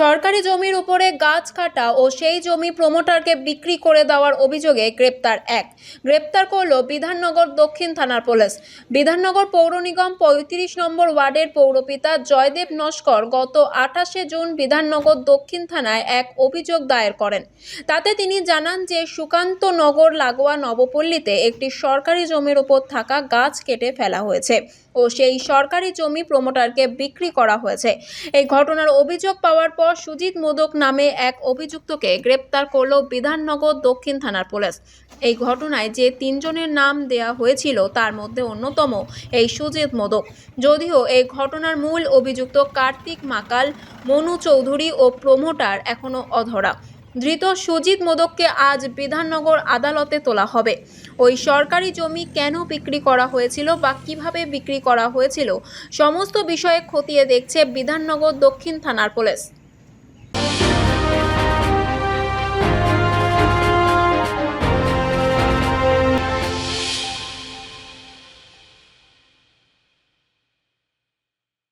সরকারি জমির উপরে গাছ কাটা ও সেই জমি প্রমোটারকে বিক্রি করে দেওয়ার অভিযোগে গ্রেপ্তার এক। গ্রেপ্তার করল বিধাননগর দক্ষিণ থানার পুলিশ। বিধাননগর পৌর নিগম পঁয়ত্রিশ নম্বর ওয়ার্ডের পৌরপিতা জয়দেব নস্কর গত আঠাশে জুন বিধাননগর দক্ষিণ থানায় এক অভিযোগ দায়ের করেন। তাতে তিনি জানান যে সুকান্ত নগর লাগোয়া নবপল্লীতে একটি সরকারি জমির উপর থাকা গাছ কেটে ফেলা হয়েছে ও সেই সরকারি জমি প্রমোটারকে বিক্রি করা হয়েছে। এই ঘটনার অভিযোগ পাওয়ার পর সুজিত মোদক নামে এক অভিযুক্তকে গ্রেপ্তার করল বিধাননগর দক্ষিণ থানার পুলিশ। এই ঘটনায় যে তিনজনের নাম দেয়া হয়েছিল, তার মধ্যে অন্যতম এই সুজিত মোদক। যদিও এই ঘটনার মূল অভিযুক্ত কার্তিক মাকাল, মনু চৌধুরী ও প্রমোটার এখনও অধরা। ধৃত সুজিত মোদককে আজ বিধাননগর আদালতে তোলা হবে। ওই সরকারি জমি কেন বিক্রি করা হয়েছিল বা কীভাবে বিক্রি করা হয়েছিল, সমস্ত বিষয়ে খতিয়ে দেখছে বিধাননগর দক্ষিণ থানার পুলিশ।